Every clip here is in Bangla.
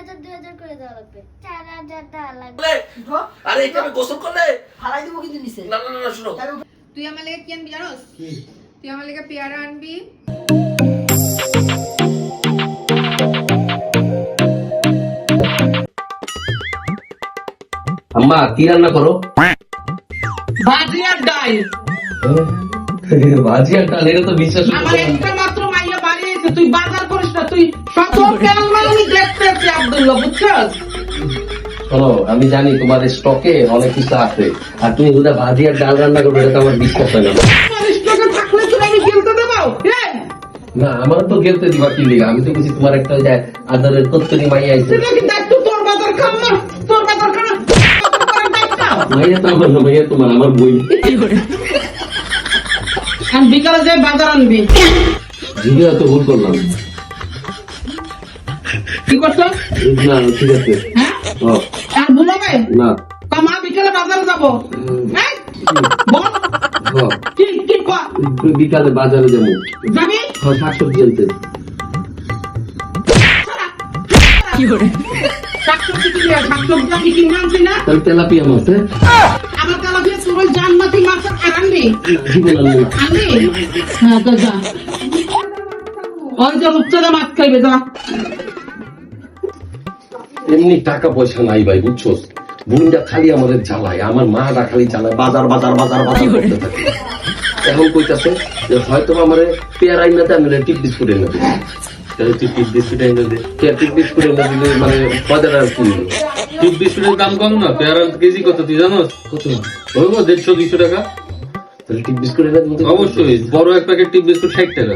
হাজার দুই হাজার করে দেওয়া লাগবে। চার হাজার দেওয়া লাগবে। আরে এটা আমি গোসল করলে? ফালাই দেবো কিন্তু নিচে। না না না, না শুনো। তুই আমার লেগে কি আনবি জানোস? তুই আমার লেগে পেয়ারা আনবি। আম্মা কি রান্না করো? ভাজি আর ডাল। ভাজি আর ডাল এটা তো বিশ্বাস আমার একটা তুই বাজার করিস না তুই কেন আমি দেখতে আছি আব্দুল্লাহ বুঝছস? শোনো আমি জানি তোমার স্টকে অনেক কিছু আছে আর তুমি দুটা ভাজি আর ডাল রান্না করবে এটা তো আমার বিশ্বাস হয় না। না আমার তো গেলতে দিবা কি লিগা? আমি তো কিছু তোমার একটা ওই যে আদরের কত্তরি মাই আইছে। তোর বাজার খাম না? তোর বাজার খাম। মাইয়া তো আমার না মাইয়া তোমার আমার বই। আমি বিকালে যাই বাজার আনবি। যদিও তো ভুল করলাম। কি করছ? না ঠিক আছে। হ্যাঁ? আর ভুলাবে না। মা বিকালে বাজারে যাব। হ্যাঁ? বিকালে বাজারে যাব। যাবি? শাকসবজি আনতে। কি তেলাপিয়া মাছ হ্যাঁ? ওই জানমাতি মাছ আর আনবি? হ্যাঁ ওই যে রূপচাঁদা মাছ খাইবে যা। এমনি টাকা পয়সা নাই ভাই বুঝছ? বোনটা খালি আমাদের জ্বালায় আমার মাটা খালি জ্বালায় বাজার বাজার বাজার বাজার করতে থাকে। এখন কইতাছে যে হয়তো আমার পেয়ার আইনা দেয় মানে টিপ বিস্কুট এনে দেবে। তাহলে তুই টিপ বিস্কুট এনে দে পেয়ার টিপ বিস্কুট এনে দিলে মানে বাজার আর কি টিপ বিস্কুটের দাম কম না? কেজি কত তুই জানোস? কত? হইব দেড়শো দুইশো টাকা। তাহলে টিপ বিস্কুট এনে দেবো অবশ্যই বড় এক প্যাকেট টিপ বিস্কুট ষাট টাকা।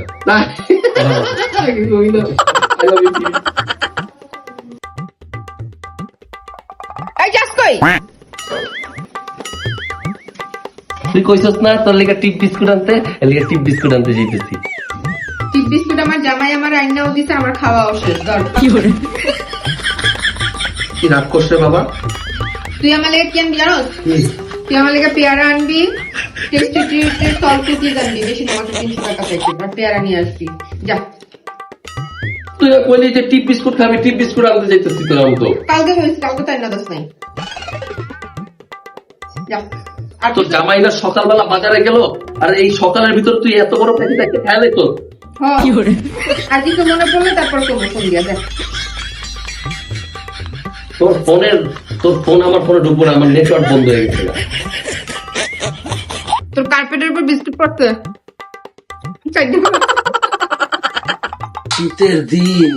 I love you, টিপ। এই যাস কই? তুই কইছস না তোর লেগে টিপ বিস্কুট আনতে এর লেগে টিপ বিস্কুট আনতে যাইতেছি। চিপ বিস্কুট আমার জামাই আমার আইনাও দিছে আমার খাওয়া শেষ ধর। কি করে কি রাগ করছে বাবা? তুই আমার লেগে কি আনবি জানোস? তুই আমার লেগে পেয়ারা আনবি। তোর আমি তো কালকে হয়েছে কালকে তাই না দোষ নাই যা আর তোর জামাই সকালবেলা বাজারে গেল আর এই সকালের ভিতর তুই এত বড় প্যাকেট একটা করব ফোন তোর ফোনের, তোর ফোন আমার ফোনে ঢুকবো না, আমার নেটওয়ার্ক বন্ধ হয়ে গেছে। পড়তে শীতের দিন।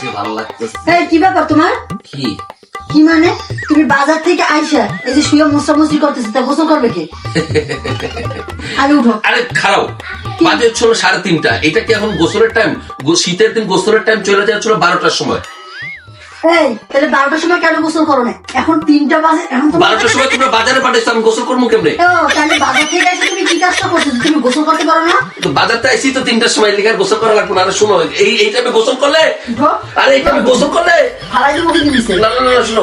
কি ভালো লাগতেছে। এই কি ব্যাপার তোমার? কি? কি মানে? তুমি বাজার থেকে আইসা এই যে শুয়ে মোসামুসি করতেছে তা গোসল করবে কে? আরে উঠো। আরে খারাপ। বাজে ছিল সাড়ে তিনটা। এটা কি এখন গোসলের টাইম শীতের দিন গোসলের টাইম চলে যাচ্ছিল বারোটার সময়। এই তাহলে বারোটার সময় কেন গোসল করো না এখন তিনটা বাজে এখন বারোটার সময় তোমরা বাজারে পাঠাইছো আমি গোসল করব কেমনে? ও তাহলে বাজার থেকে এসে তুমি কি কাজটা করছ? তুমি গোসল করতে পারো না? তো বাজারটা আইসি তো তিনটার সময় লিখার গোসল করা লাগবে না আরে এই এই টাইমে গোসল করলে? আরে এই টাইমে গোসল করলে? ফালাই দেবো কিন্তু না না না না, শোনো।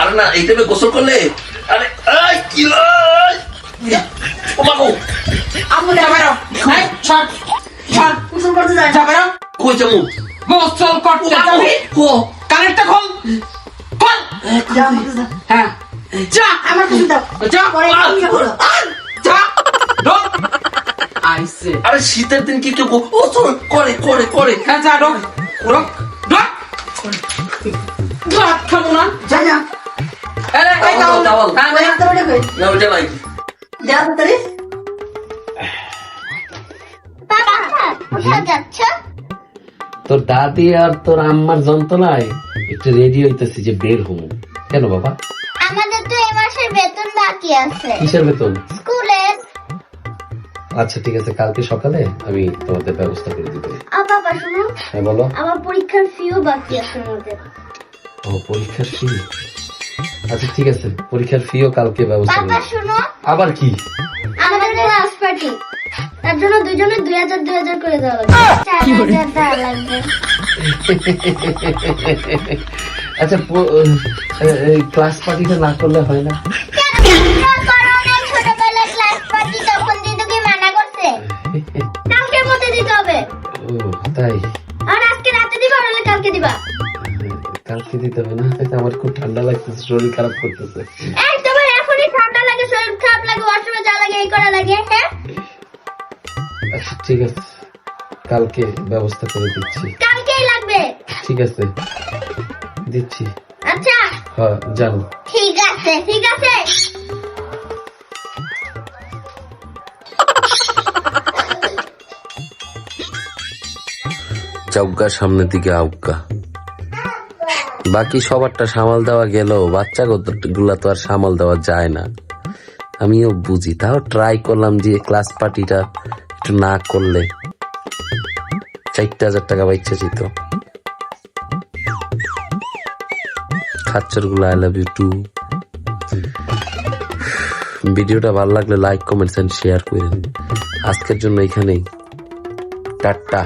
আরে না এই টাইমে গোসল করলে? আরে আই কি লাই ও মাগো আপু যাবে না এই, ছাড়, ছাড়, গোসল করতে কই যামু গোসল যাবি? ও কানেরটা খোল। খোল। হ্যাঁ। যা। আমার কিছু দাও। যা। যা। আইসে। আরে শীতের দিন কি কেউ ও চল করে করে করে। হ্যাঁ যা ঢোক ঢোক ঢোক ভাত খাব না। যা যা। এই, এই, তাওয়াল, তাওয়াল। হ্যাঁ, ওই নে। হাতে ওটা কই না ওটা নাই যা তাড়াতাড়ি। বাবা কোথায় যাচ্ছ? তোর দাদি আর তোর আম্মার যন্ত্রণায় একটু রেডি হইতেছি যে বের হব। কেন বাবা? আমাদের তো এই মাসের বেতন বাকি আছে। কিসের বেতন? স্কুলের। আচ্ছা ঠিক আছে কালকে সকালে আমি তোমাদের ব্যবস্থা করে দিব। বাবা শুনো হ্যাঁ বলো। আমার পরীক্ষার ফিও বাকি আছে আমাদের। ও পরীক্ষার ফি আচ্ছা ঠিক আছে পরীক্ষার ফিও কালকে ব্যবস্থা বাবা শুনো আবার কি? আমাদের ক্লাস পার্টি তার জন্য দুজনে দুই হাজার দুই হাজার করে দেওয়া লাগবে চার লাগবে। আচ্ছা ক্লাস পার্টিটা না করলে হয় না? মানা তাই? আর আজকে রাতে দিবা নাহলে কালকে দিবা? কালকে দিতে হবে আমার খুব ঠান্ডা লাগতেছে শরীর খারাপ করতেছে। এই তোমার এখনই ঠান্ডা লাগে শরীর খারাপ লাগে ওয়াশরুমে যা লাগে এই করা লাগে হ্যাঁ? আচ্ছা, ঠিক আছে। কালকে ব্যবস্থা করে দিচ্ছি। কালকেই লাগবে। ঠিক আছে। দিচ্ছি। আচ্ছা। হ্যাঁ জানো। ঠিক আছে ঠিক আছে। চৌকার সামনের দিকে আউকা। বাকি সবারটা সামাল দেওয়া গেল বাচ্চা গুলা তো আর সামাল দেওয়া যায় না। আমিও বুঝি তাও ট্রাই করলাম যে ক্লাস পার্টিটা একটু না করলে চারটে হাজার টাকা বাইচ্ছে যেত। খাচ্চরগুলো আই লাভ ইউ টু ভিডিওটা ভালো লাগলে লাইক কমেন্টস এন্ড শেয়ার করে আজকের জন্য এখানেই। টাটা।